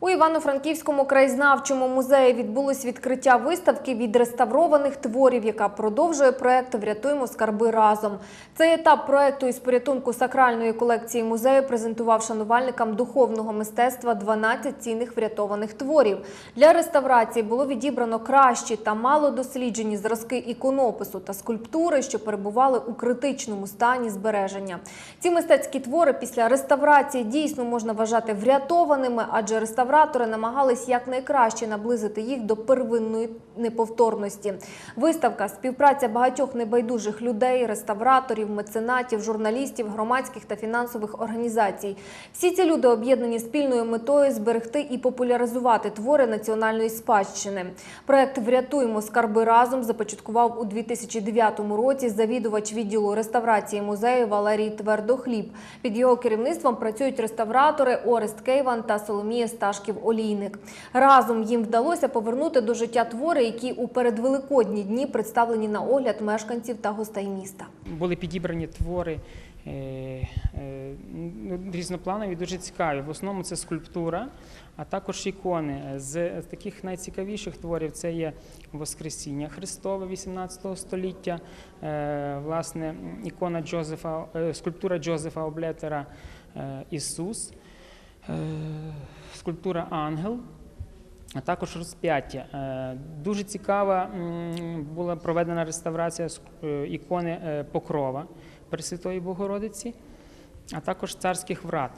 У Івано-Франківському краєзнавчому музеї відбулось відкриття виставки відреставрованих творів, яка продовжує проект Врятуємо скарби разом. Цей етап проекту із порятунку сакральної колекції музею презентував шанувальникам духовного мистецтва 12 цінних врятованих творів. Для реставрації було відібрано кращі та малодосліджені зразки іконопису та скульптури, що перебували у критичному стані збереження. Ці мистецькі твори після реставрації дійсно можна вважати врятованими, адже реставратори намагались якнайкраще наблизити їх до первинної неповторності. Виставка співпраця багатьох небайдужих людей, реставраторів, меценатів, журналістів, громадських та фінансових організацій. Всі ці люди об'єднані спільною метою зберегти і популяризувати твори національної спадщини. Проект Врятуємо скарби разом започаткував у 2009 році завідувач відділу реставрації музею Валерій Твердохліб. Під його керівництвом працюють реставратори Орест Кейван та Соломія Сташків-Олійник. Разом їм вдалося повернути до життя твори, які у передвеликодні дні представлені на огляд мешканців та гостей міста. були підібрані твори е, е, ну, різнопланові, дуже цікаві. В основному це скульптура, а також ікони. З таких найцікавіших творів це є Воскресіння Христове 18 століття, е, власне, ікона Джозефа, скульптура Джозефа Облетера Ісус, скульптура Ангел. А також розп'яття. Е, Дуже цікава була проведена реставрація е, ікони е, Покрова Пресвятої Богородиці, а також царських врат.